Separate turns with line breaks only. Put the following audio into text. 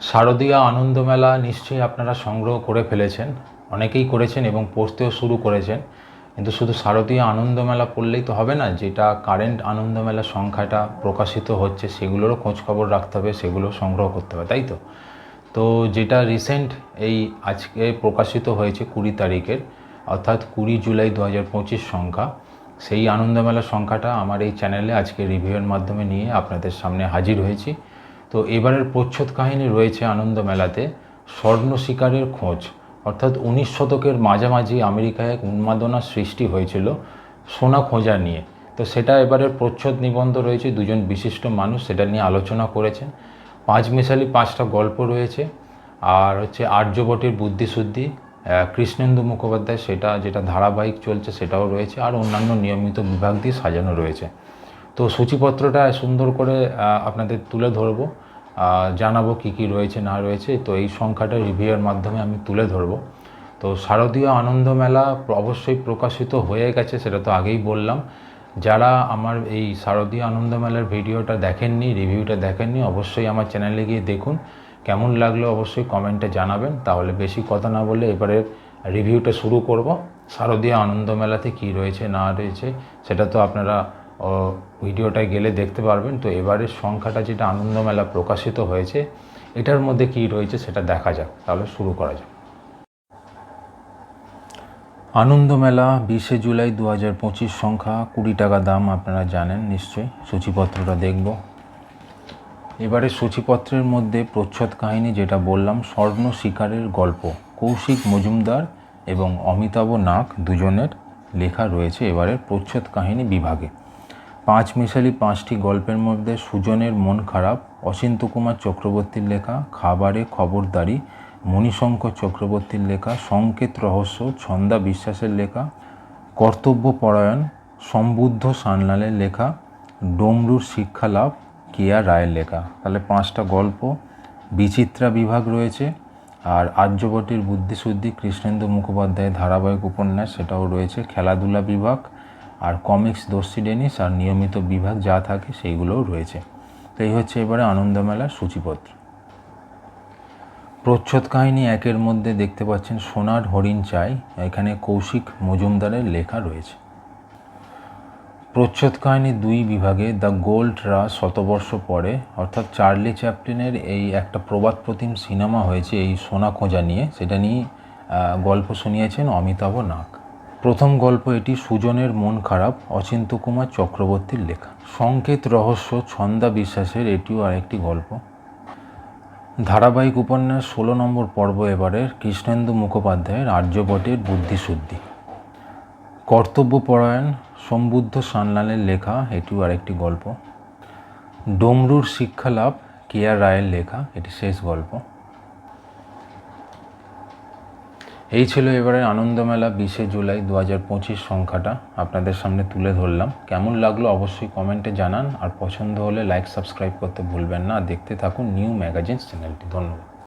শারদীয়া আনন্দমেলা নিশ্চয়ই আপনারা সংগ্রহ করে ফেলেছেন। অনেকেই করেছেন এবং পড়তেও শুরু করেছেন। কিন্তু শুধু শারদীয় আনন্দমেলা পড়লেই তো হবে না, যেটা কারেন্ট আনন্দমেলা সংখ্যাটা প্রকাশিত হচ্ছে, সেগুলোরও খোঁজখবর রাখতে হবে, সেগুলো সংগ্রহ করতে হবে, তাই তো? তো যেটা রিসেন্ট এই আজকে প্রকাশিত হয়েছে কুড়ি তারিখের, অর্থাৎ কুড়ি জুলাই দু হাজার পঁচিশ সংখ্যা, সেই আনন্দমেলা সংখ্যাটা আমার এই চ্যানেলে আজকে রিভিউয়ের মাধ্যমে নিয়ে আপনাদের সামনে হাজির হয়েছি। তো এবারের প্রচ্ছদ কাহিনী রয়েছে আনন্দ মেলাতে। স্বর্ণ শিকারের খোঁজ। অর্থাৎ উনিশ শতকের মাঝামাঝি আমেরিকায় এক উন্মাদনা সৃষ্টি হয়েছিল সোনা খোঁজা নিয়ে। তো সেটা এবারের প্রচ্ছদ নিবন্ধ রয়েছে, দুজন বিশিষ্ট মানুষ সেটা নিয়ে আলোচনা করেছেন। পাঁচ মিশালি পাঁচটা গল্প রয়েছে। আর হচ্ছে আর্যভট্টের বুদ্ধিশুদ্ধি কৃষ্ণেন্দু মুখোপাধ্যায়, সেটা যেটা ধারাবাহিক চলছে সেটাও রয়েছে। আর অন্যান্য নিয়মিত বিভাগ দিয়ে সাজানো রয়েছে। তো সূচিপত্রটা সুন্দর করে আপনাদের তুলে ধরবো। জানাব কি কি রয়েছে, না রয়েছে। তো এই সংখ্যাটা রিভিউয়ের মাধ্যমে আমি তুলে ধরবো। তো শারদীয় আনন্দ মেলা অবশ্যই প্রকাশিত হয়ে গেছে, সেটা তো আগেই বললাম। যারা আমার এই শারদীয় আনন্দ মেলার ভিডিওটা দেখেননি, রিভিউটা দেখেননি, অবশ্যই আমার চ্যানেলে গিয়ে দেখুন। কেমন লাগল অবশ্যই কমেন্টে জানাবেন। তাহলে বেশি কথা না বলে এবারে রিভিউটা শুরু করব। শারদীয় আনন্দ মেলাতে কী রয়েছে, না রয়েছে, সেটা তো আপনারা ভিডিওটায় গেলে দেখতে পারবেন। তো এবারের সংখ্যাটা যেটা আনন্দ মেলা প্রকাশিত হয়েছে, এটার মধ্যে কী রয়েছে সেটা দেখা যাক। তাহলে শুরু করা যাক। আনন্দ মেলা বিশে জুলাই দু হাজার পঁচিশ সংখ্যা, কুড়ি টাকা দাম আপনারা জানেন নিশ্চয়ই, সূচিপত্রটা দেখব। এবারে সূচিপত্রের মধ্যে প্রচ্ছদ কাহিনী যেটা বললাম, স্বর্ণ শিকারের গল্প। কৌশিক মজুমদার এবং অমিতাভ নাগ দুজনের লেখা রয়েছে এবারের প্রচ্ছদ কাহিনী বিভাগে। পাঁচ মিশালি পাঁচটি গল্পের মধ্যে সুজনের মন খারাপ, অচিন্ত কুমার চক্রবর্তীর লেখা, খাবারে খবরদারি মণিশঙ্কর চক্রবর্তীর লেখা, সংকেত রহস্য, ছন্দা বিশ্বাসের লেখা, কর্তব্য পরায়ণ, সম্বুদ্ধ সান্যালের লেখা, ডমরুর শিক্ষা লাভ, কেয়া রায়ের লেখা। তাহলে পাঁচটা গল্প, বিচিত্রা বিভাগ রয়েছে, আর আর্যভট্টের বুদ্ধিশুদ্ধি কৃষ্ণেন্দু মুখোপাধ্যায়ের ধারাবাহিক উপন্যাস সেটাও রয়েছে, খেলাধুলা বিভাগ আর কমিক্স দর্শী ডেনিস আর নিয়মিত বিভাগ যা থাকে সেইগুলোও রয়েছে। তো এই হচ্ছে এবারে আনন্দমেলার সূচিপত্র। প্রচ্ছদ কাহিনী একের মধ্যে দেখতে পাচ্ছেন সোনার হরিণ চাই, এখানে কৌশিক মজুমদারের লেখা রয়েছে। প্রচ্ছদ কাহিনী দুই বিভাগে, দ্য গোল্ড রা শতবর্ষ পরে, অর্থাৎ চার্লি চ্যাপলিনের এই একটা প্রবাদ প্রতিম সিনেমা হয়েছে এই সোনা খোঁজা নিয়ে। সেটা নিয়ে গল্প শুনিয়েছেন অমিতাভ নাগ। প্রথম গল্প এটি সুজনের মন খারাপ, অচিন্ত কুমার চক্রবর্তীর লেখা। সংকেত, রহস্য, ছন্দা বিশ্বাসের এটিও আরেকটি গল্প। ধারাবাহিক উপন্যাস, ষোলো নম্বর পর্ব এবারের কৃষ্ণেন্দু মুখোপাধ্যায়ের আর্যভট্টের বুদ্ধিশুদ্ধি। কর্তব্যপরায়ণ সম্বুদ্ধ সান্যালের লেখা, এটিও আরেকটি গল্প। ডমরুর শিক্ষালাভ কেয়া রায়ের লেখা, এটি শেষ গল্প। এই ছিল এবারে আনন্দমেলা বিশে জুলাই দু হাজার পঁচিশ সংখ্যাটা। আপনাদের সামনে তুলে ধরলাম। কেমন লাগল অবশ্যই কমেন্টে জানান। আর পছন্দ হলে লাইক, সাবস্ক্রাইব করতে ভুলবেন না। দেখতে থাকুন নিউ ম্যাগাজিন চ্যানেলটি। ধন্যবাদ।